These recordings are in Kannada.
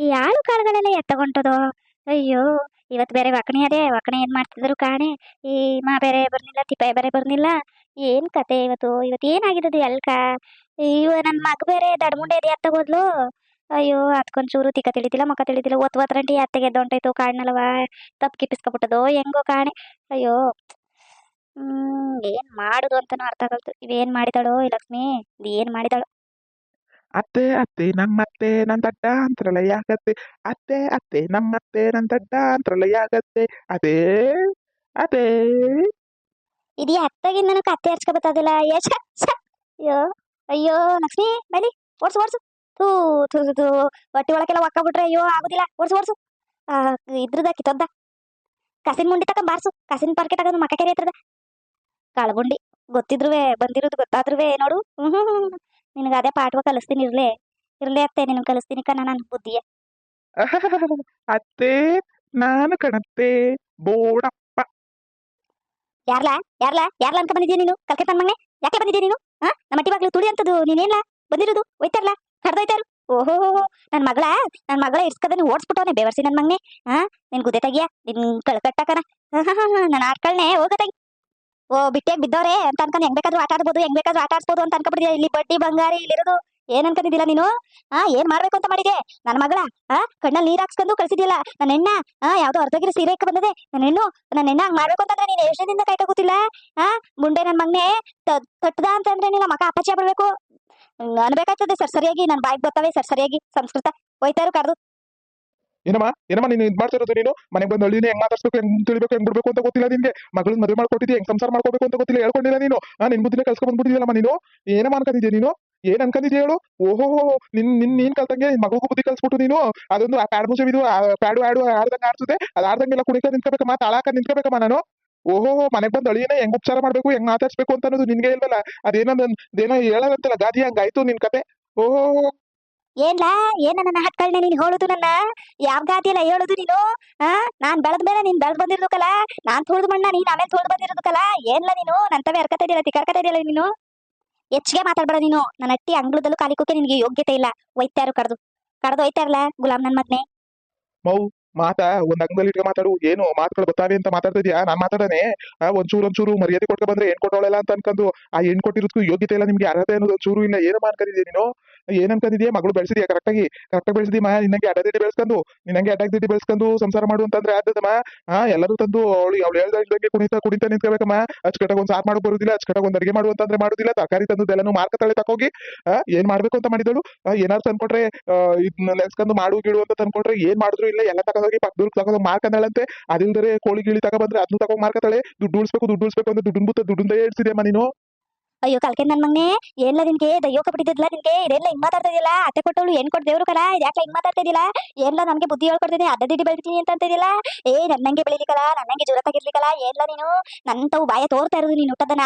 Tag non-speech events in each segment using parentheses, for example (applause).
ಈ ಆಳು ಕಾಳುಗಳೆಲ್ಲ ಎತ್ತಗೊಂಟದೋ ಅಯ್ಯೋ, ಇವತ್ತು ಬೇರೆ ಒಕ್ಕಣೆ ಅದೇ, ಒಕ್ಕಣೆ ಏನ್ ಮಾಡ್ತಿದ್ರು ಕಾಣೆ? ಈ ಮಾ ಬೇರೆ ಬರ್ನಿಲ್ಲ ತಿಪ್ಪಾಯಿ ಬೇರೆ ಬರ್ನಿಲ್ಲ ಏನ್ ಕತೆ ಇವತ್ತು? ಇವತ್ತು ಏನಾಗಿದ್ದು ಎಲ್ಕ ಇವ ನನ್ನ ಮಗ ಬೇರೆ ದಡ್ಮುಂಡೆ ಎದೆ ಎತ್ತಗೋದ್ಲು ಅಯ್ಯೋ ಅದಕ್ಕೊಂಚೂರು ತಿಕ್ಕ ತಿಳಿತಿಲ್ಲ ಮಕ್ಕ ತಿಳಿತಿಲ್ಲ ಒತ್ತು ಒತ್ತರಂಟಿ ಅತ್ತೆಗೆ ಎದ್ದೊಂಟಾಯ್ತು ಕಾಡ್ನಲ್ಲವ? ತಪ್ಪು ಕಿಪ್ಪಿಸ್ಕೊಬಿಟ್ಟದು ಹೆಂಗೋ ಕಾಣೆ. ಅಯ್ಯೋ, ಹ್ಮ್, ಏನ್ ಮಾಡುದು ಅಂತಾನು ಅರ್ಥ ಆಗಲ್ತು ಇವೇನ್ ಮಾಡಿದಾಳೋ ಲಕ್ಷ್ಮಿ? ಏನ್ ಮಾಡಿದಾಳೋ? ಅತ್ತೆ ಅತ್ತೆ ನಮ್ಮತ್ತೆ ನನ್ ದಡ್ಡ ಅಂತ್ರಲ್ಲ ಯಾಕತ್ತೆ ಅತ್ತೆ ಅತ್ತೆ ನಮ್ಮತ್ತೆ ನನ್ ದಡ್ಡ ಅಂತ್ರಲ್ಲ ಯಾಕತ್ತೆ ಅದೇ ಅದೇ ಇದು ಅತ್ತಗಿಂದನೂ ಕತ್ತೆ ಹರ್ಚ್ಕೊ ಬರ್ತದಿಲ್ಲ. ಏ ಛ, ಛ. ಅಯ್ಯೋ ಅಯ್ಯೋ ಲಕ್ಷ್ಮಿ ಬನ್ನಿ. ಓಡ್ಸು ಓಡ್ಸು. ಥೂ ಥೂ ಥೂ, ಹೊಟ್ಟೆ ಒಳಗೆಲ್ಲ ಒಕ್ಕಬಿಟ್ರೆ ಅಯ್ಯೋ ಆಗೋದಿಲ್ಲ. ಓಡ್ಸು ಓಡ್ಸು. ಇದ್ರದ ಕಿತ್ತೊದ್ದ ಕಸಿನ ಮುಂಡಿ ತಕ ಬಾರ್ಸು. ಕಸಿನ ಪಾರ್ಕೆ ತಗೊಂಡು ಮಕ್ಕ ಕೆರೆ ಹತ್ರದ ಕಾಳ್ಬುಂಡಿ ಗೊತ್ತಿದ್ರುವೆ ಬಂದಿರೋದು ಗೊತ್ತಾದ್ರುವೆ ನೋಡು. ಹ್ಮ್. ನಿನಗೆ ಅದೇ ಪಾಠವ ಕಲಿಸ್ತೀನಿ ಇರ್ಲೇ ಇರ್ಲೇ ಅತ್ತೆ ನಿನ್ ಕಲಿಸ್ತೀನಿ ಕಣ ನನ್ನ ಬುದ್ಧಿಯ. (laughs) ಅತ್ತೆ ನಾನು ಕಣತ್ತೆ ಬೋಡಪ್ಪ. ಯಾರ್ಲಾ ಯಾರ್ಲಾ ಯಾರ್ಲಾ ಅಂತ ಬಂದಿದ್ಯಾ ನೀನು? ಕಲ್ಕೆ ಮಗನೆ ಯಾಕೆ ಬಂದಿದ್ಯಾ ನೀನು? ಹಾ? ನಮ್ಮ ಅಟ್ಟಿ ಬಾಗ್ಲು ತುಳಿ ಅಂತದ್ದು ನೀನೇನ್ಲ? ಬಂದಿರೋದು? ಹೋಯ್ತಾರಲ್ಲ ಕಡ್ದೋಯ್ತಾರು ಓಹೋ ನನ್ ಮಗಳ ನನ್ ಮಗಳ ಇರ್ಸ್ಕದನ್ನ ಓಡಿಸ್ಬಿಟ್ಟವನೆ ಬೇವರ್ಸಿ ನನ್ನ ಮಗನೆ. ಹಾ? ನಿನ್ ಗುದೆ ತೆಗಿಯ ನಿನ್ ಕಳ್ಕಟ್ಟಕನ ನಾನು ಆಡ್ಕಳ್ನೆ ಹೋಗತಾಗಿ ಓ ಬಿದ್ದವ್ರೆ ಅಂತ ಅನ್ಕೊಂಡು ಹೆಂಗ್ ಬೇಕಾದ್ರೂ ಆಟ ಆಡ್ಬೋದು, ಹೆಂಗ್ ಬೇಕಾದ್ರೂ ಆಟ ಆಡ್ಸ್ಬೋದು ಅಂತ ಅನ್ಕೊಂಡ್ಬಿಟ್ಟಿದ್ಯಾ ಇಲ್ಲಿ ಬಡ್ಡಿ ಬಂಗಾರಿ ಇಲ್ಲಿರೋದು ಏನ್ ಅನ್ಕೊಂಡಿದ್ದಿಲ್ಲ ನೀನು? ಹಾ ಏನ್ ಮಾಡ್ಬೇಕು ಅಂತ ಮಾಡಿದೆ? ನನ್ನ ಮಗಳ ಹಾ ಕಣ್ಣಲ್ಲಿ ನೀರ್ ಹಾಕ್ಸ್ಕೊಂಡು ಕಳ್ಸಿದ್ಯಲ್ಲ ನನ್ನ ಹೆಣ್ಣ ಹಾ ಯಾವ್ದೋ ಅರ್ಧಗಿರಿ ಸೀರೆ ಇಕ್ಕ ಬಂದದೆ ನನ್ನ ಹೆಣ್ಣು ನನ್ನ ಹೆಣ್ಣ ಹಂಗ್ ಮಾಡ್ಬೇಕು ಅಂತಂದ್ರೆ ನೀನ್ ಎಷ್ಟದಿಂದ ಕೈ ಕೂತಿಲ್ಲ ಹಾ ಮುಂಡೆ ನನ್ ಮಗ್ನೆ ತಟ್ಟದ ಅಂತಂದ್ರೆ ನಿನ್ನ ಮಗ ಅಪಚಯ ಬರ್ಬೇಕು ಅನ್ಬೇಕಾಗ್ತದೆ, ಸರ್, ಸರಿಯಾಗಿ ನನ್ ಬಾಯ್ಗೆ ಬರ್ತವೆ, ಸರ್, ಸರಿಯಾಗಿ ಸಂಸ್ಕೃತ ಹೋಯ್ತಾರು ಕರ್ದು. ಏನಮ್ಮ? ಏನಮ್ಮ ನೀನು ಇದ್ ಮಾಡ್ತಿರೋದು ನೀನು? ಮನೆಗೆ ಬಂದು ಹಳ್ಳಿನ ಹೆಂಗ್ ಮಾತಾಡ್ಸ್ಬೇಕು, ಹೆಂಗ್ ತಿಳಿಬೇಕು, ಹೆಂಗ್ ಬಿಡ್ಬೇಕು ಅಂತ ಗೊತ್ತಿಲ್ಲ ನಿನ್ಗೆ? ಮಗಳನ್ನ ಮದುವೆ ಮಾಡ್ಕೊಟ್ಟಿದ್ದೆ ಹೆಂಗ್ ಸಂಸಾರ ಮಾಡ್ಕೋಬೇಕು ಅಂತ ಗೊತ್ತಿಲ್ಲ, ಹೇಳ್ಕೊಂಡಿಲ್ಲ ನೀನು? ಆ, ನಿನ್ ಬುದ್ಧಿನ ಕಲ್ಸ್ಕೊಂಡ್ ಬಂದ್ಬಿಟ್ಟಿದ್ಯಲ್ಲಮ್ಮ ನೀನು? ಏನಮ್ಮ ಅನ್ಕೊಂಡಿದ್ಯಾ ನೀನು? ಏನ್ ಅನ್ಕೊಂಡಿದ್ಯಾ ಹೇಳು? ಓಹೋ ನಿನ್ ನಿನ್, ನೀನ್ ಕಲ್ತಂಗೆ ಮಗುಗು ಬುದ್ಧಿ ಕಲ್ಸ್ಬಿಟ್ಟು ನೀನು? ಅದೊಂದು ಆ ಪ್ಯಾಡ್ ಮುಚ್ಚ ಇದು ಪ್ಯಾಡು, ಆಡು ಆಡ್ದಂಗೆ ಆಡ್ತದೆ. ಅದ್ ಆಡ್ದಂಗೆಲ್ಲ ಕುಣಿಕ ನಿಂತ್ಕೋಬೇಕಮ್ಮ ತಾಳಾಕ ನಿಂತ್ಕೋಬೇಕಮ್ಮ ನಾನು? ಓಹೋ ಮನೆಗ್ ಬಂದು ಅಳಿಯನ ಹೆಂಗ್ ಉಪಚಾರ ಮಾಡ್ಬೇಕು, ಹೆಂಗ್ ಮಾತಾಡ್ಸ್ಬೇಕು ಅಂತ ಅನ್ನೋದು ನಿನ್ಗೆ ಇಲ್ವಲ್ಲ? ಅದೇನೋ ಏನೋ ಹೇಳೋದಂತಲ್ಲ, ಗಾದಿ ಹಂಗಾಯ್ತು ನಿನ್ ಕತೆ? ಓಹೋ ಏನ್ಲಾ? ಏನ ನನ್ನ ಹಟ್ಕಳ್ನೆ ನೀನ್ ಹೇಳುದು ನನ್ನ? ಯಾವ ಗಾದಿಯಲ್ಲ ಹೇಳುದು ನೀನು? ಆ? ನಾನ್ ಬೆಳೆದ ಮೇಲೆ ನೀನ್ ಬೆಳೆದ್ ಬಂದಿರೋದಕ್ಕಲ್ಲ? ನಾನ್ ತೊಳ್ದ ಮಣ್ಣ, ನೀನ್ ಆಮೇಲೆ ತುಳಿದ್ ಬಂದಿರೋದಕ್ಕಲ್ಲ? ಏನ್ಲ ನೀನು? ನಂತವೇ ಅರ್ಕತ ಇದೆಯಲ್ಲ, ತಿಕ್ಕರ್ಕತ ಇದೆಯಲ್ಲ ನೀನು? ಹೆಚ್ಚಿಗೆ ಮಾತಾಡ್ಬೇಡ ನೀನು. ನನ್ನ ಅಟ್ಟಿ ಅಂಗ್ಳದಲ್ಲೂ ಕಾಲಿಕೋಕೆ ನಿನ್ಗೆ ಯೋಗ್ಯತೆ ಇಲ್ಲ. ವೈತ್ಯಾರು ಕಡ್ದು. ಕಡ್ದು ಒಯ್ತಾರಲ್ಲ ಗುಲಾಮ್ ನನ್ ಮದ್ನೆ ಮೌ, ಮಾತಾ, ಒಂದ್ ಅಂಗದಲ್ಲಿ ಮಾತಾಡು. ಏನು, ಮಾತುಗಳು ಗೊತ್ತಾವೆ ಅಂತ ಮಾತಾಡ್ತಾ ಇದೀಯಾ? ನಾನ್ ಮಾತಾಡನೆ ಒಂಚೂರು ಒಂಚೂರು ಮರ್ಯಾದೆ ಕೊಟ್ಕೊಂಡ್ ಬಂದ್ರೆ ಏನ್ ಕೊಟ್ಟೋಳಲ್ಲ ಅಂತ ಅನ್ಕೊಂಡು ಆ ಹೆಣ್ ಕೊಟ್ಟಿರೋದಕ್ಕೂ ಯೋಗ್ಯತೆ ಇಲ್ಲ ನಿಮ್ಗೆ ಅರ್ಹತೆ ಅನ್ನೋದು ಒಂಚೂರು ಇಲ್ಲ ಏನು ಮಾಡ್ಕೊಂಡಿದ್ಯಾ ನೀನು? ಏನ್ ಅನ್ಕೊಂಡಿದ್ಯಾ ಮಗಳು ಬೆಳೆಸಿದ್ಯಾ? ಕರೆಕ್ಟಾಗಿ ಕರೆಕ್ಟಾಗಿ ಬೆಳೆಸಿದಿ ಮಾ ನಿನ್ನಂಗೆ ಅಡ್ಡದಿಡ್ಡಿ ಬೆಳೆಸ್ಕೊಂಡು ನಿನ್ನಂಗೆ ಅಡ್ಡದಿಡ್ಡಿ ಬೆಳೆಸ್ಕೊಂಡು ಸಂಸಾರ ಮಾಡು ಅಂತಂದ್ರೆ ಆದದಮ್ಮ ಆ ಎಲ್ಲರೂ ತಂದು ಅವಳು ಅವಳು ಹೇಳ್ದಂಗೆ ಕುಣಿತ ಕುಣಿತಾ ನಿಂತ್ಕೋಬೇಕಮ್ಮ ಅಚ್ಚುಕಟ್ಟಾಗಿ ಒಂದು ಸಾರ್ ಮಾಡೋ ಬರುದಿಲ್ಲ ಅಚ್ಚುಕಟ್ಟಾಗಿ ಒಂದ್ ಅಡಿಗೆ ಮಾಡು ಅಂತಂದ್ರೆ ಮಾಡುದಿಲ್ಲ ತರಕಾರಿ ತಂದು ಎಲ್ಲಾನು ಮಾರ್ಕ ತಳೆ ತಕೋಗಿ ಏನ್ ಮಾಡ್ಬೇಕು ಅಂತ ಮಾಡಿದಳು? ಏನಾರು ಏನಾದ್ರು ತಂದ್ಕೊಟ್ರೆ ಆ, ಇದ್ನ ನೆನ್ಸ್ಕೊಂಡು ಮಾಡು ಗಿಡು ಅಂತ ತಂದ್ಕೊಟ್ರೆ ಏನ್ ಮಾಡಿದ್ರು ಇಲ್ಲ ಎಲ್ಲ ತಗೊಂಡೋಗಿ ಪಕ್ಕದೂರ್ ತಗೊಂಡು ಮಾರ್ಕಂದಳಂತೆ ಅದಿಲ್ದರೆ ಕೋಳಿ ಗಿಳಿ ತಗೊಬಂದ್ರೆ ಅದನ್ನು ತಗೊಂಡ್ ಮಾರ್ಕತಾಳೆ ದುಡ್ಡು ಉಳಿಸ್ಬೇಕು ದುಡ್ಡು ಉಳಿಸ್ಬೇಕು ಅಂತ ದುಡ್ಡು ದುಡ್ಡಿಂದ ಹೇಳ್ಸಿದ್ಯಮ್ಮ ನೀನು? ಅಯ್ಯೋ ಕಲ್ಕೆ ನನ್ ಮಗ್ನೆ, ಎಲ್ಲ ನಿನ್ಗೆ ದಯ್ಯೋಕ ಬಿಟ್ಟಿದ್ದಿಲ್ಲ ನಿನ್ಗೆ, ಇದೆಲ್ಲ ಹಿಂಗ್ ಮಾತಾಡ್ತಾ ಇದೆಯಲ್ಲ ಅತ್ತೆ ಕೊಟ್ಟವಳು ಏನ್ ಕೊಟ್ಟು ದೇವ್ರು ಕಲ ಯಾಕೆ ಹಿಂಗ್ ಮಾತಾಡ್ತಾ ಇದೆಯಲ್ಲ ಎಲ್ಲ ನನ್ಗೆ ಬುದ್ಧಿ ಹೇಳ್ಕೊಡ್ತೀನಿ ಅಡ್ಡದಿಡ್ಡಿ ಬೆಳಿತೀನಿ ಅಂತ ಅಂತಿದ್ದಿಲ್ಲ ಏ ನನ್ನಂಗೆ ಬೆಳಿಲಿಕ್ಕಲ್ಲ ನನ್ನಂಗೆ ಜುರತಾಗಿರ್ಲಿಕ್ಕಲ್ಲ ಏನ್ಲ ನೀನು? ನನ್ನಂತವು ಬಾಯ ತೋರ್ತಾ ಇರೋದು ನೀನು ಹುಟ್ಟದ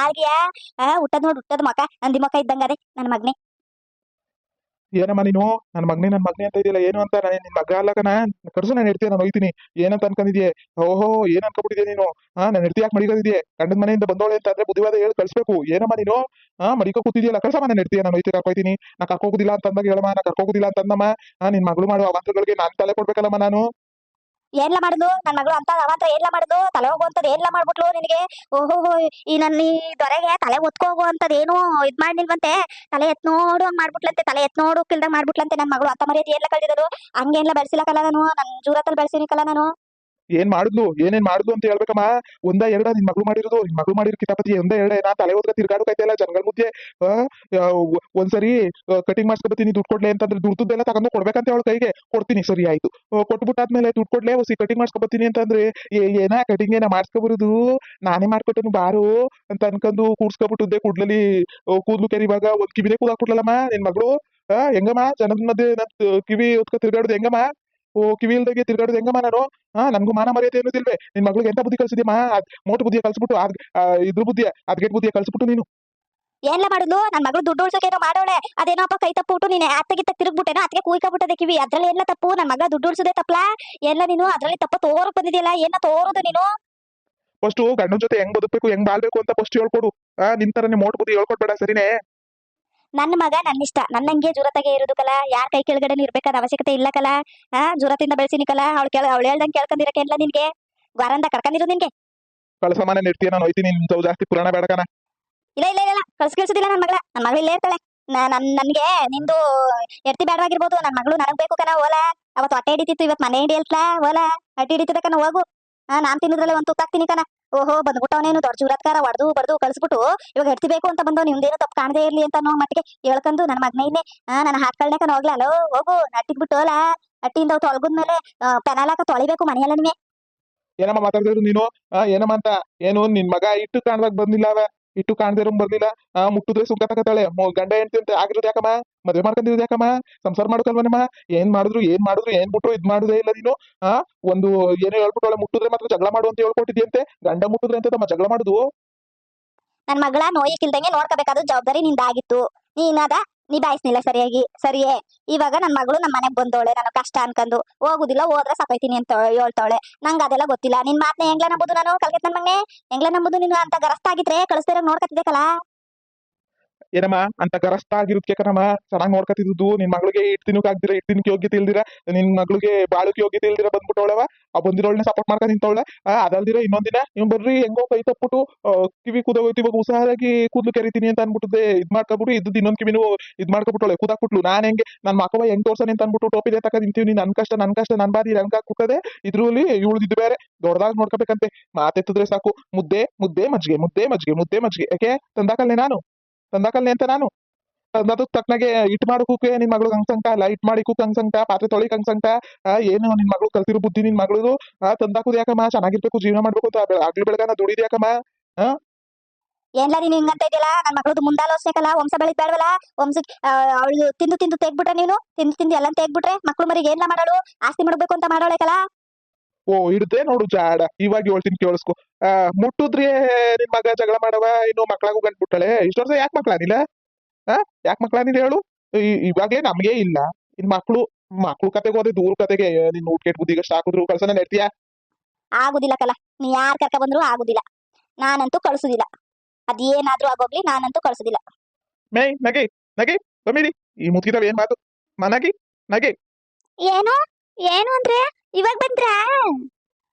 ಆ, ಹುಟ್ಟದ್ ನೋಡ್, ಹುಟ್ಟದ ಮಕ, ನಂದಿ ಮಕ ಇದ್ದಂಗ ಅದೇ ನನ್ನ ಮಗ್ನೆ. ಏನಮ್ಮ ನೀನು? ನನ್ನ ಮಗನೇ ನನ್ನ ಮಗನೇ ಅಂತ ಇದೆಯಲ್ಲ, ಏನು ಅಂತ? ನಾನು ನಿನ್ನ ಮಗ ಅಲ್ಲಕನ ಕರ್ಸು, ನಾನು ಇಡ್ತೀನಿ ನಾನು ಹೋಯ್ತೀನಿ ಏನಂತ ಅನ್ಕೊಂಡಿದ್ಯೆ? ಓಹೋ, ಏನ್ ಅನ್ಕೊಬಿಟ್ಟಿದ್ಯಾ ನೀನು? ಹಾ ನಾನು ಹೆಡ್ತಿ ಯಾಕೆ ಮಡಿಕೊಂಡಿದ್ಯೆ ಗಂಡನ ಮನೆಯಿಂದ ಬಂದೋಳೆ ಅಂತ ಅಂದ್ರೆ ಬುದ್ಧಿವಾದ ಹೇಳಿ ಕಳ್ಸ್ಬೇಕು. ಏನಮ್ಮ ನೀನು? ಹಾ ಮಡಿಕೋ ಕೂತಿದ್ಯಲ್ಲ, ಕಳ್ಸಮ್ಮ ನಾನು ಹೆಡ್ತೀಯ, ನಾನು ಹೋಯ್ತಿ ಕರ್ಕೊಯ್ತೀನಿ. ನಾ ಕರ್ಕೋಗುದಿಲ್ಲ ಅಂತ ಅಂದಾಗ ಹೇಳಮ್ಮ, ನಾ ಕರ್ಕೋಗುದಿಲ್ಲ ಅಂತ ಅಂದಮ್ಮ. ಹಾ ನಿನ್ ಮಗಳು ಮಾಡುವ ಅವಂತಗಳಿಗೆ ನಾನ್ ತಲೆ ಕೊಡ್ಬೇಕಲ್ಲಮ್ಮ ನಾನು. ಏನ್ಲ ಮಾಡುದು? ನನ್ನ ಮಗಳು ಅಂತ ಅವಂತ ಏನ್ಲ ಮಾಡುದು? ತಲೆ ಹೋಗುವಂತದ್ ಏನ್ಲ ಮಾಡ್ಬಿಟ್ಲು ನಿನಗೆ? ಓಹೋ ಈ ನನ್ನ ಈ ದೊರೆಗೆ ತಲೆ ಒತ್ಕೋಗು ಅಂತದ್ ಏನು ಇದ್ ಮಾಡ್ಲಿಲ್ವಂತೆ? ತಲೆ ಎತ್ ನೋಡು, ಹಂಗ್ ಮಾಡ್ಬಿಟ್ಲಂತೆ, ತಲೆ ಎತ್ ನೋಡು, ಕಿಲ್ದಂಗ್ ಮಾಡ್ಬಿಟ್ಲಂತೆ ನನ್ನ ಮಗಳು. ಅಂತ ಮರ್ಯಾದೆ ಏನ್ಲ ಕಳ್ದಿರೋದು ಹಂಗೇನ್ಲ ಬೆಳೆಸಿಲ್ಲಕಲ್ಲ ನಾನು, ನನ್ ಜೂರತ್ತಲ್ಲಿ ಬೆಳೆಸಿನಿಕಲ್ಲ ನಾನು. ಏನ್ ಮಾಡಿದ್ಲು? ಏನೇನ್ ಮಾಡುದು ಅಂತ ಹೇಳ್ಬೇಕಮ್ಮ. ಒಂದ, ಎರಡ, ನಿನ್ ಮಗಳು ಮಾಡಿರೋದು. ನಿನ್ ಮಗಳು ಮಾಡಿರೋ ಕಿತಾಪತಿ ಒಂದ, ಎರಡ ನಾ ತಲೆ ಹೋದ್ರೆ ತಿರ್ಗಾಡು ಇಲ್ಲ ಜನಗಳ ಮುದ್ದೆ. ಒಂದ್ಸರಿ ಕಟಿಂಗ್ ಮಾಡ್ಸ್ಕೊಬತ್ತೀನಿ ದುಡ್ಡು ಕೊಡ್ಲೆ ಅಂತಂದ್ರೆ ದುಡ್ಡದೆಲ್ಲ ತಗೊಂಡು ಕೊಡ್ಬೇಕಂತ ಅವಳ ಕೈಗೆ. ಕೊಡ್ತೀನಿ, ಸರಿ, ಆಯ್ತು. ಕೊಟ್ಬಿಟ್ಟಾದ್ಮೇಲೆ ದುಡ್ಡು ಕೊಡ್ಲೆ ಹೊಸಿ ಕಟಿಂಗ್ ಮಾಡ್ಸ್ಕೊಬತ್ತೀನಿ ಅಂತಂದ್ರೆ ಏನ ಕಟಿಂಗ್ ಏನ ಮಾಡ್ಸ್ಕೊಬರುದು ನಾನೇ ಮಾಡ್ಕೊಟ್ಟನು ಬಾರು ಅಂತ ಅನ್ಕೊಂಡು ಕೂಡ್ಸ್ಕೊಬಿಟ್ಟುದ್ದೆ ಕೂಡ್ಲಲ್ಲಿ ಕೂದ್ಲು ಕೆರಿವಾಗ ಒಂದ್ ಕಿವಿನೇ ಕೂದಾಕ್ಬಿಟ್ಲಲ್ಲಮ್ಮ ನಿನ್ ಮಗಳು? ಹೆಂಗಮ್ಮ? ಜನದ ಮಧ್ಯೆ ಕಿವಿ ಹೊತ್ಕೊ ತಿರ್ಗಾಡುದು ಹೆಂಗಮ್ಮ? ಓ ಕಿವಿ ಇಲ್ದಾಗೆ ತಿರ್ಗಾಡೋದು ಹೆಂಗ ನಾನು ಹಾ ನನ್ಗೂ ಮಾನ ಮರ್ಯಾದೆ ಅನ್ನೋದಿಲ್ವೇ? ನಿನ್ ಮಗಳಿಗೆ ಎಂತ ಬುದ್ಧಿ ಕಲ್ಸಿದ್ಯಮ್ಮ ಮಾ? ಮೋಟ್ ಬುದ್ಧಿಯ ಕಲ್ಸ್ಬಿಟ್ಟು ಅದ್ ಇದ್ರ ಬುದ್ಧಿ ಅದ್ಗೆಟ್ ಬುದ್ಧಿಯ ಕಲ್ಸ್ಬಿಟ್ಟು ನೀನು. ಏನ್ಲ ಮಾಡುದು ನನ್ ಮಗಳು ದುಡ್ಡು ಉಳ್ಸೋಕೇನೋ ಮಾಡೋಳೆ. ಅದೇನೋಪ್ಪ ಕೈ ತಪ್ಪುಟ್ಟು ನೀನೆ ಅತ್ತಗಿತ್ತ ತಿರುಗ್ಬಿಟ್ಟೆನೋ? ಅದಕ್ಕೆ ಕೂಯ್ಕೊಬಿಟ್ಟದೆ ಕಿವಿ. ಅದ್ರಲ್ಲಿ ಎಲ್ಲ ತಪ್ಪು? ನನ್ ಮಗ ದುಡ್ಡು ಉಳ್ಸೋದೇ ತಪ್ಪಲಾ ಎಲ್ಲ ನೀನು? ಅದ್ರಲ್ಲಿ ತಪ್ಪ ತೋರಕ್ ಬಂದಿದ್ಯಲ್ಲ ಏನ ತೋರೋದು ನೀನು? ಫಸ್ಟ್ ಗಂಡನ ಜೊತೆ ಹೆಂಗ್ ಬದುಕಬೇಕು ಹೆಂಗ್ ಬಾಳ್ಬೇಕು ಅಂತ ಫಸ್ಟ್ ಹೇಳ್ಕೊಡು. ಆ ನಿನ್ ತರನೇ ಮೋಟು ಬುದ್ಧಿ ಹೇಳ್ಕೊಡ್ಬೇಡ ಸರಿನೇ? ನನ್ನ ಮಗ ನನ್ನ ಇಷ್ಟ ನನ್ನಂಗೆ ಜುರತಾಗೆ ಕಲ. ಯಾರ ಕೈ ಕೆಳಗಡೆ ಇರ್ಬೇಕಾದ ಅವಶ್ಯಕತೆ ಇಲ್ಲ ಕಲ. ಹಾ ಜುರತಿಂದ ಬೆಳೆಸಿನಿ ಕಲ. ಅವಳು ಕೇಳ ಅವಳು ಹೇಳ್ದಂಗೆ ಕೇಳ್ಕೊಂಡಿರಕ್ಕೆ ಇಲ್ಲ ನಿನ್ಗೆ? ವಾರಂದ ಕರ್ಕೊಂಡಿರೋ ನಿನ್ಗೆ? ಕಳಸಮಾನ ನಿರ್ತೀಯ ನಾನು ಹೋಯ್ತೀನಿ. ನಿನ್ ಜಾಸ್ತಿ ಪುರಾಣ ಬೇಡಕನ ಇಲ್ಲ ಇಲ್ಲ ಇಲ್ಲ. ಕಳ್ಸಿ ಕಳ್ಸೋದಿಲ್ಲ ನನ್ನ ಮಗಳ. ನನ್ನ ಮಗಳು ಇಲ್ಲೇ ಇರ್ತಾಳೆ. ನನ್ ನನ್ಗೆ ನಿಂದು ಎಡ್ತಿ ಬೇಡವಾಗಿರ್ಬೋದು ನನ್ನ ಮಗಳು ನನಗ್ ಬೇಕು ಕಣ ಓಲಾ. ಅವತ್ತು ಹೊಟ್ಟೆ ಹಿಡಿತಿತ್ತು ಇವತ್ತು ಮನೆ ಹಿಡಿಯಲ್ತ್ಲಾ ಓಲಾ. ಅಟ್ಟಿ ಹಿಡಿತದ ಕಣ ಹೋಗು. ಹಾ ನಾನ್ ತಿನ್ನದ್ರಲ್ಲೇ ಒಂದು ತುತ್ತಾಕ್ತೀನಿ ಕಣ. ಓಹೋ, ಬಂದ್ಬಿಟ್ಟವನೇನು ದೊಡ್ಡ ಜೂರತ್ಕಾರ ಹೊಡೆದು ಬಡ್ದು ಕಳಿಸ್ಬಿಟ್ಟು ಇವಾಗ ಹೆಡ್ತಿಬೇಕು ಅಂತ ಬಂದವ್ ನಿಮ್ದೇನು ತಪ್ಪು ಕಾಣದೇ ಇರ್ಲಿ ಅಂತ ಅನ್ನೋ ಮಟ್ಟಿಗೆ ಹೇಳ್ಕೊಂಡು ನನ್ನ ಮಗನೇ ಇಲ್ಲೇ ನನ್ನ ಹಾಕಳ್ನೆ ಕಣ ಹೋಗ್ಲಾ ಹೋಗು ನಟ್ಟಿದ್ಬಿಟ್ಟು ಅಲ್ಲ ನಟ್ಟಿಯಿಂದ ತೊಳ್ಗದ್ಮೇಲೆ ಪೆನಾಲ್ ಹಾಕ ತೊಳಿಬೇಕು ಮನೆಯಲ್ಲ ನಿಮಗೆ ಏನಮ್ಮ ಮಾತಾಡ್ತಿದ್ರು ನೀನು? ಏನಮ್ಮ ಅಂತ? ಏನು, ನಿನ್ ಮಗ ಇಟ್ಟು ಕಾಣ್ದಾಗ ಬಂದಿಲ್ಲ ಅವ. ಇಟ್ಟು ಕಾಣದೇ ಇರೋ ಬಂದಿಲ್ಲ ಆ, ಮುಟ್ಟಿದ್ರೆ ಸುಂಕ ತಗತಾಳೆ ಗಂಡ ಹೆಂಡತಿ ಅಂತ ಆಗಿರೋದು ಯಾಕಮ್ಮ? ಮದ್ವೆ ಮಾಡ್ಕೊಂಡಿರೋದು ಯಾಕಮ್ಮ? ಸಂಸಾರ ಮಾಡ್ಕಲ್ವನಮ್ಮ ಏನ್ ಮಾಡಿದ್ರು ಏನ್ ಮಾಡಿದ್ರು, ಏನ್ ಬಿಟ್ರು ಇದ್ ಮಾಡುದೇ ಇಲ್ಲ ನೀನು? ಆ, ಒಂದು ಏನೋ ಹೇಳ್ಬಿಟ್ಟು ಮುಟ್ಟಿದ್ರೆ ಮಾತ್ರ ಜಗಳ ಮಾಡು ಅಂತ ಹೇಳ್ಕೊಟ್ಟಿದ್ಯಂತೆ. ಗಂಡ ಮುಟ್ಟಿದ್ರೆ ಅಂತ ತಮ್ಮ ಜಗಳ ಮಾಡುದು? ನನ್ ಮಗಳ ನೋಯಕ್ಕಿಲ್ದಂಗೆ ನೋಡ್ಕೋಬೇಕಾದ ಜವಾಬ್ದಾರಿ ನಿಂದಾಗಿತ್ತು. ನೀನದ ನಿಭಾಯಿಸ್ನಿಲ್ಲ ಸರಿಯಾಗಿ, ಸರಿಯೇ. ಇವಾಗ ನನ್ನ ಮಗಳು ನಮ್ಮ ಮನೆಗ್ ಬಂದವಳೆ, ನಾನು ಕಷ್ಟ ಅನ್ಕಂಡು ಹೋಗುದಿಲ್ಲ, ಹೋದ್ರೆ ಸಾಕೈತೀನಿ ಅಂತ ಹೇಳ್ತಾಳೆ ನಂಗ ಅದೆಲ್ಲ ಗೊತ್ತಿಲ್ಲ. ನಿನ್ ಮಾತ್ನ ಹೆಂಗ್ಲ ನಂಬುದು ನಾನು? ಕಲ್ಕೆತ್ ನನ್ನ ಮಗನೇ? ಹೆಂಗ್ಲ ನಂಬುದು ನೀನು ಅಂತ ಗರಸ್ತ ಆಗಿದ್ರೆ ಕಳಿಸ್ದಿರ ನೋಡ್ಕತ್ತಿದ್ದೆ ಕಲಾ? ಏನಮ್ಮ ಅಂತ ಗರಸ್ತ ಆಗಿರುತ್ತೆ ಕಣಮ್ಮ? ಚೆನ್ನಾಗಿ ನೋಡ್ಕೊತಿದ್ದು ನಿನ್ ಮಗಳಿಗೆ ಇಟ್ ತಿನ್ನಕ್ ಆಗ್ದಿರ? ಇಟ್ ಯೋಗ್ಯತೆ ಇಲ್ದಿರ ನಿನ್ ಮಗಳಿಗೆ ಬಾಳಕ್ ಯೋಗ್ಯತೆ ಇಲ್ದಿರ ಬಂದ್ಬಿಟ್ಟವಳವ? ಆ ಬಂದಿರೋಳ್ನ ಸಪೋರ್ಟ್ ಮಾಡ್ಕೊ ನಿಂತವಳ. ಅದಲ್ದಿರ ಇನ್ನೊಂದಿನ ನೀವು ಬರ್ರಿ, ಹೆಂಗೋ ಕೈ ತಪ್ಪಿಟ್ಟು ಕಿವಿ ಕುದೋಯ್ತು ಇವಾಗ ಹುಷಾರಾಗಿ ಕೂದ್ಲು ಕೆರಿತೀನಿ ಅಂತ ಅನ್ಬಿಟ್ಟಿದ್ದೆ. ಇದ್ ಮಾಡ್ಕೊಬಿಟ್ಟು ಇದ್ದು ಇನ್ನೊಂದ್ ಕಿವಿನು ಇದ್ ಮಾಡ್ಕೊಬಿಟ್ಟಳೆ ಕುದಾಕ್ಬಿಟ್ಲು. ನಾನ್ ಹೆಂಗೆ, ನನ್ ಮಕ್ಕವ ಹೆಂಗ್ ತೋರ್ಸನೆ ಅಂತ ಅನ್ಬಿಟ್ಟು ಟೋಪಿದೆ ತಕ ನಿಂತೀವಿ. ನನ್ ಕಷ್ಟ ನನ್ ಕಷ್ಟ, ನನ್ ಬಾದಿ ಕುಟ್ಟದೆ ಇದ್ರಲ್ಲಿ ಇವಳ್ದಿದ್ದು ಬೇರೆ. ದೊಡ್ಡದಾಗ್ ನೋಡ್ಕೋಬೇಕಂತೆ. ಮಾತೆತ್ತಿದ್ರೆ ಸಾಕು. ಮುದ್ದೆ ಮುದ್ದೆ ಮಜ್ಜಿಗೆ ಮುದ್ದೆ ಮಜ್ಜಿಗೆ ಮುದ್ದೆ ಮಜ್ಜಿಗೆ. ಯಾಕೆ? ತಂದಾಕಲ್ಲೇ ನಾನು? ತಂದಾಕಲ್ನೆ ಅಂತ ನಾನು. ಅದಕ್ಕೆ ತಕ್ಕನಾಗೆ ಇಟ್ ಕೂಕೆ ನಿನ್ ಮಗಳು ಹಂಗ್ ಅಲ್ಲ ಇಟ್ ಮಾಡಿ ಕೂಕ್ ಹಂಗ್ ಪಾತ್ರೆ ತೊಳಿಕ್ ಹಂಗ್ ಆ, ಏನು ನಿನ್ ಮಗಳು ಕಲ್ತಿರೋ ಬುದ್ಧಿ ನಿನ್ ಮಗಳು ಆ ತಂದಾಕುದು ಯಾಕಮ್ಮ ಚೆನ್ನಾಗಿರ್ಬೇಕು ಜೀವನ ಮಾಡ್ಬೇಕು ಅಂತ ಆಗ್ಲಿ ಬೆಳಗಾನ ದುಡಿದ ಯಾಕಮ್ಮ ಏನ್ಲ ನೀನು ಹಿಂಗಂತ ಇದೆಯಲ್ಲ ನನ್ ಮಗಳದು ಮುಂದಾಲೋಚನೆಕಲ್ಲ ವಂಶ ಬೆಳಿದ್ ಬೇಡವಲ್ಲ ವಂಶ ಅವಳು ತಿಂದು ತಿಂದು ತೆಗ್ಬಿಟ್ರೆ ನೀನು ತಿಂದು ತಿಂದು ಎಲ್ಲ ತೆಗ್ಬಿಟ್ರೆ ಮಕ್ಳು ಮರಿಗೆ ಏನ್ಲ ಮಾಡಾಳು ಆಸ್ತಿ ಮಾಡ್ಬೇಕು ಅಂತ ಮಾಡೋಳೆ ಕಲ ಓ ಇಡ್ದೆ ನೋಡು ಜಾಡ. ಇವಾಗ ಹೇಳ್ತೀನಿ ಕೇಳಿಸ್ಕೊ. ಆ ಮುಟ್ಟುದ್ರಿ ನಿನ್ ಮಗ ಜಗಳ ಮಾಡವ ಇನ್ನು ಮಕ್ಳಾಗು ಗಂಟ್ಬಿಟ್ಟಳೆ ಇಷ್ಟು ವರ್ಷ ಯಾಕೆ ಮಕ್ಳಾನಿಲ್ಲ ಆ ಯಾಕೆ ಮಕ್ಳಾನಿಲ್ಲ ಹೇಳು? ಇವಾಗ್ಲೇ ನಮ್ಗೆ ಇಲ್ಲ. ಇನ್ ಮಕ್ಳು ಮಕ್ಳು ಕತೆಗೆ ಹೋದ್ರೆ ದೂರ ಕತೆಗೆ ನಿನ್ ಊಟ್ಕೆಟ್ ಬುದ್ಧಿಗೆ ಸಾಕುದ್ರು ಕಳ್ಸನ ನಡ್ತೀಯ? ಆಗುದಿಲ್ಲ ಕಲ. ನೀ ಯಾರ್ ಕರ್ಕ ಬಂದ್ರು ಆಗುದಿಲ್ಲ. ನಾನಂತೂ ಕಳ್ಸುದಿಲ್ಲ. ಅದೇನಾದ್ರೂ ಆಗೋಗ್ಲಿ ನಾನಂತೂ ಕಳ್ಸುದಿಲ್ಲ. ಮೇಯ್ ನಗೆ ನಗೆ ಬಮ್ಮಿರಿ ಈ ಮುತ್ಕಿತಾವ ಏನ್ ಮಾತು? ಮನಗಿ ನಗೆ. ಏನು? ಏನು ಅಂದ್ರೆ ಇವಾಗ ಬಂದ್ರ?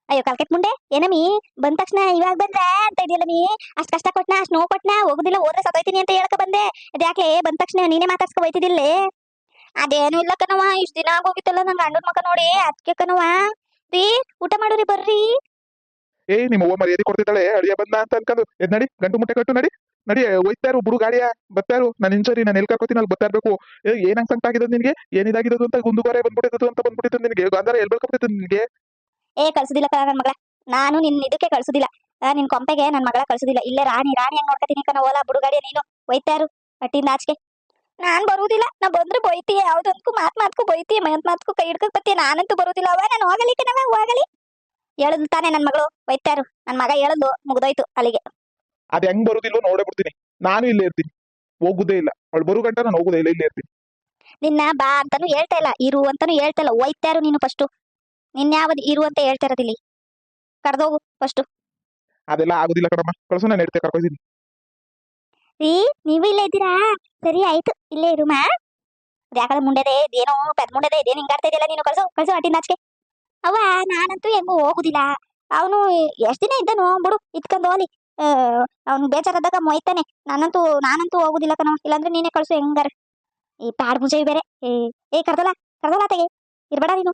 ಅಯ್ಯೋ ಕಲ್ಕೆಟ್ ಮುಂಡೆ ಏನಮ್ಮಿ ಬಂದ ತಕ್ಷಣ ಇವಾಗ ಬಂದ್ರ ಅಂತ ಇದೆಯಲ್ಲ ನೀ ಅಷ್ಟ್ ಕಷ್ಟ ಕೊಟ್ನ, ಅಷ್ಟು ನೋವು ಕೊಟ್ನ, ಹೋಗುದಿಲ್ಲ, ಹೋದ್ರೆ ಸತ್ತೋಯ್ತೀನಿ ಅಂತ ಹೇಳಕ ಬಂದೆ. ಅದ್ಯಾಕೆ ಬಂದ ತಕ್ಷಣ ನೀನೇ ಮಾತಾಡ್ಸ್ಕೊ ಹೋಯ್ತಿದಿಲ್ಲೇ ಅದೇನು ಇಲ್ಲ ಕಣವ ಇಷ್ಟ ದಿನ ಆಗೋಗಿತ್ತಲ್ಲ ನಂಗ್ ಗಂಡನ ಮಕ ನೋಡಿ. ಅದಕ್ಕೆ ಕಣವ ರೀ, ಊಟ ಮಾಡೋರಿ ಬರ್ರಿ. ಏ, ನಿಮ್ಮ ಅವ್ವ ಮರ್ಯಾದೆ ಕೊಡ್ತಿದ್ದಾಳೆ, ಅಳಿಯ ಬಂದ ಅಂತ ಅನ್ಕೊಂಡು ಎದ್ ನಡಿ, ಗಂಟು ಮುಟ್ಟೆ ಕಟ್ಟು, ನಡಿ. ನಡಿ ಒಯ್ತಾರು ಬುಡು ಗಾಡಿಯ ಬತ್ತಾರು ನಾನು ಇಂಚರಿ ನಾನು ಎಲ್ಲಿ ಅಲ್ಲಿ ಬರ್ತಾ ಇರ್ಬೇಕು ಏ ಏನ್ ಹಂಗ್ ಸಂಕಟ ಆಗಿದ್ದು ನಿನ್ಗೆ? ಏನಿದಾಗಿದ್ದು ಅಂತ ಗುಂದುಗಾರೆ ಬಂದ್ಬಿಟ್ಟಿದ್ದು ಅಂತ ಬಂದ್ಬಿಟ್ಟಿದ್ದು ನಿನಗೆ. ಗಾಂಧಾರ ಎಲ್ಲಿ ಬೆಳ್ಕೊಬಿಟ್ಟಿದ್ದು ನಿನ್ಗೆ? ಏ, ಕಳ್ಸುದಿಲ್ಲ ಕಣ ನನ್ ಮಗಳ. ನಾನು ನಿನ್ ಇದಕ್ಕೆ ಕಳ್ಸುದಿಲ್ಲ. ನಿನ್ ಕೊಂಪೆಗೆ ನನ್ ಮಗಳ ಕಳ್ಸುದಿಲ್ಲ. ಇಲ್ಲೇ ರಾಣಿ ರಾಣಿ ಹೆಂಗ್ ನೋಡ್ಕತೀನಿ ಕಣ, ಓಲಾ ಬುಡುಗಾಡಿಯ ನೀನು. ಒಯ್ತಾರು ಅಟ್ಟಿಂದ ಆಚೆಗೆ ನಾನ್ ಬರುವುದಿಲ್ಲ ನಾ ಬಂದ್ರೆ ಬೈತೀಯ. ಯಾವ್ದೊಂದಕ್ಕೂ ಮಾತ್ ಮಾತ್ಕು ಬೈತೀಯ ಮಹತ್ ಮಾತ್ಕು ಕೈ ಹಿಡ್ಕಕ್ ಬತ್ತೀಯ ನಾನಂತೂ ಬರುವುದಿಲ್ಲ ಅವ ನಾನು ಹೋಗಲಿ ಕಣವ ಹೋಗಲಿ. ಹೇಳದ್ ತಾನೆ ನನ್ ಮಗಳು. ಒಯ್ತಾರು ನನ್ ಮಗ ಹೇಳದು ಮುಗ್ದೋಯ್ತು ಅಲ್ಲಿಗೆ. ಅದ್ ಹೆಂಗ್ ಬರುದಿಲ್ವೋ ನೋಡೇ ಬಿಡ್ತೀನಿ. ನಾನು ಇಲ್ಲೇ ಇರ್ತೀನಿ. ಹೋಗುದೇ ಇಲ್ಲ. ಅವಳು ಬರು ಗಂಟ ನಾನು ಹೋಗುದೇ ಇಲ್ಲ ಇಲ್ಲೇ ಇರ್ತೀನಿ. ನಿನ್ನ ಬಾ ಅಂತಾನು ಹೇಳ್ತಾ ಇಲ್ಲ. ಇರು ಅಂತಾನು ಹೇಳ್ತಾ ಇಲ್ಲ. ಒಯ್ತಾರು ನೀನು ಫಸ್ಟ್ ನಿನ್ನ ಯಾವ್ದು ಇರು ಅಂತ ಹೇಳ್ತಾ ಇರೋದಿಲ್ಲಿ ಕರ್ದೋಗು ಫಸ್ಟ್ ಅದೆಲ್ಲ ಆಗುದಿಲ್ಲ ಕಣಮ್ಮ. ಕಳ್ಸು ನಾನು ಹೇಳ್ತೇನೆ ಕರ್ಕೊಯ್ತೀನಿ ರೀ ನೀವು ಇಲ್ಲೇ ಇದ್ದೀರಾ? ಸರಿ ಆಯ್ತು. ಇಲ್ಲೇ ಇರುಮಾ? ಯಾಕಂದ್ರೆ ಮುಂಡೆದೆ ಇದೇನೋ ಪೆದ್ ಮುಂಡೆದೆ ಇದೇನು ಹಿಂಗಾಡ್ತಾ ಇದೆಯಲ್ಲ ನೀನು? ಕಳ್ಸು ಕಳ್ಸು ಅಟ್ಟಿನ ಆಚೆಗೆ ಅವ್ವ ನಾನಂತೂ ಹೆಂಗೂ ಹೋಗುದಿಲ್ಲ. ಅವನು ಎಷ್ಟು ದಿನ ಇದ್ದನು? ಬಿಡು ಇತ್ಕೊಂಡು ಹೋಲಿ. ಅವ್ನು ಬೇಜಾರಾದಾಗ ಮೊಯ್ತಾನೆ. ನಾನಂತೂ ನಾನಂತೂ ಹೋಗುದಿಲ್ಲ ಕಣ. ಇಲ್ಲಾಂದ್ರೆ ನೀನೇ ಕಳ್ಸು ಹೆಂಗಾರ. ಈ ಪ್ಯಾಡ್ ಮುಜೈ ಬೇರೆ ಏ ಕರ್ದಲ್ಲ ಕರ್ದಲ್ಲ ತೆಗೆ ಇರ್ಬೇಡ ನೀನು.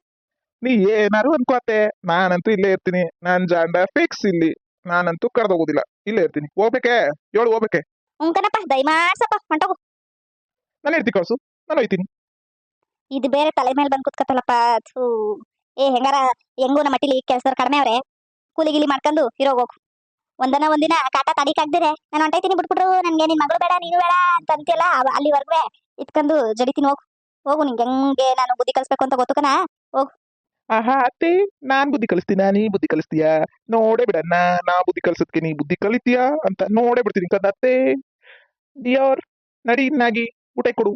ನೀ ಏನಾರು ಅನ್ಕೋತೆ. ನಾನಂತೂ ಇಲ್ಲೇ ಇರ್ತೀನಿ. ನಾನ್ ಜಾಂಡ ಫಿಕ್ಸ್ ಇಲ್ಲಿ. ನಾನಂತೂ ಕರ್ದೋಗುದಿಲ್ಲ. ಇಲ್ಲೇ ಇರ್ತೀನಿ. ಹೋಗ್ಬೇಕೆ? ಹೇಳು ಹೋಗ್ಬೇಕೆ? ಉಂಕನಪ್ಪ ದಯಮಾಡ್ಸಪ್ಪ ಹೊಂಟೋಗು. ನಾನು ಇರ್ತೀನಿ ಕಳ್ಸು. ನಾನು ಹೋಯ್ತೀನಿ. ಇದು ಬೇರೆ ತಲೆ ಮೇಲೆ ಬಂದ್ ಕುತ್ಕತ್ತಲ್ಲಪ್ಪ. ಥೂ. ಏ ಹೆಂಗಾರ ಹೆಂಗೂ ನಮ್ಮ ಮಟ್ಟಿಲಿ ಕೆಲ್ಸದ ಕಡಿಮೆ ಅವ್ರೆ. ಕೂಲಿ ಗಿಲಿ ಮಾಡ್ಕೊಂಡು ಇರೋಗೋಗು ಒಂದನ ಒಂದಿನ ಕಾಟ ತಡಿಕಾಗ್ದಿರೆ ನಾನು ಹೊಂಟೈತೀನಿ ಬಿಟ್ಬಿಟ್ರು ನನ್ಗೆ ನಿನ್ ಮಗಳು ಬೇಡ ನೀನು ಬೇಡ ಅಂತ ಅಂತೀಯಲ್ಲ ಅಲ್ಲಿವರ್ಗೂ ಇಟ್ಕೊಂಡು ಜಡಿತೀನಿ ಹೋಗು. ಹೋಗು ನಿಂಗೆ ಹೆಂಗೆ ನಾನು ಬುದ್ಧಿ ಕಲಿಸ್ಬೇಕು ಅಂತ ಗೊತ್ತುಕನ? ಹೋಗು. ಆಹಾ ಅತ್ತೆ ನಾನ್ ಬುದ್ಧಿ ಕಲಿಸ್ತೀನ? ನೀ ಬುದ್ಧಿ ಕಲಿಸ್ತೀಯಾ? ನೋಡೆ ಬಿಡಣ್ಣ ನಾ ಬುದ್ಧಿ ಕಲಿಸೋದಕ್ಕೆ ನೀ ಬುದ್ಧಿ ಕಲಿತೀಯಾ ಅಂತ ನೋಡೇ ಬಿಡ್ತೀನಿ ಕದತ್ತೆ ದಿಯೋರ್ ನರಿ ನಾಗಿ ಊಟ ಕೊಡು.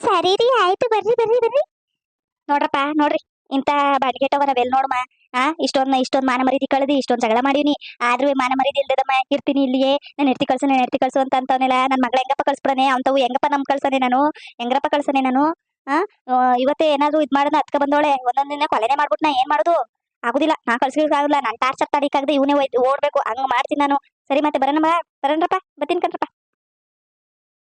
ಸರಿ ರೀ ಆಯ್ತು ಬರ್ರಿ ಬರ್ರಿ ಬರ್ರಿ. ನೋಡ್ರಪ್ಪ ನೋಡ್ರಿ ಇಂತ ಬಾಡಿಗೆಟವ ನಾವೆಲ್ ನೋಡಮ್ಮ ಆ? ಇಷ್ಟೊಂದ್ ಇಷ್ಟೊಂದ್ ಮಾನ ಮರೀತಿ ಕಳೆದಿ, ಇಷ್ಟೊಂದ್ ಜಗಳ ಮಾಡೀನಿ. ಆದ್ರೂ ಮಾನ ಮರ್ಯಾದೆ ಇಲ್ದದಮ್ಮ ಇರ್ತೀನಿ ಇಲ್ಲಿಯೇ. ನಾನು ಎರ್ತಿ ಕಳ್ಸು, ನಾನು ಎರ್ತಿ ಕಳ್ಸು ಅಂತ ಅಂತವನೆಲ್ಲ ನನ್ನ ಮಗಳ ಹೆಂಗಪ್ಪ ಕಳ್ಸ್ಬಿಡನೆ? ಅಂತವು ಹೆಂಗಪ್ಪ ನಮ್ ಕಳ್ಸನೆ ನಾನು? ಹೆಂಗ್ರಪ್ಪ ಕಳ್ಸನೆ ನಾನು? ಆ? ಇವತ್ತೇ ಏನಾದ್ರು ಇದ್ ಮಾಡೋಣ ಅತ್ಕ ಬಂದೋಳೆ ಒಂದೊಂದ್ ದಿನ ಕೊಲೆನೆ ನಾ ಏನ್ ಮಾಡೋದು? ಆಗುದಿಲ್ಲ. ನಾ ಕಳ್ಸಿಕ್ಕಾಗಲ್ಲ ನಾನ್ ಟಾರ್ಚರ್ ತಡಿಕಾಗದೆ ಇವನೇ ಓಡ್ಬೇಕು. ಹಂಗ್ ಮಾಡ್ತೀನಿ ನಾನು. ಸರಿ ಮತ್ತೆ ಬರೋಣ ಬರೋಣಪ್ಪ ಬತ್ತೀನಿ ಕಣ್ರಪ್ಪ.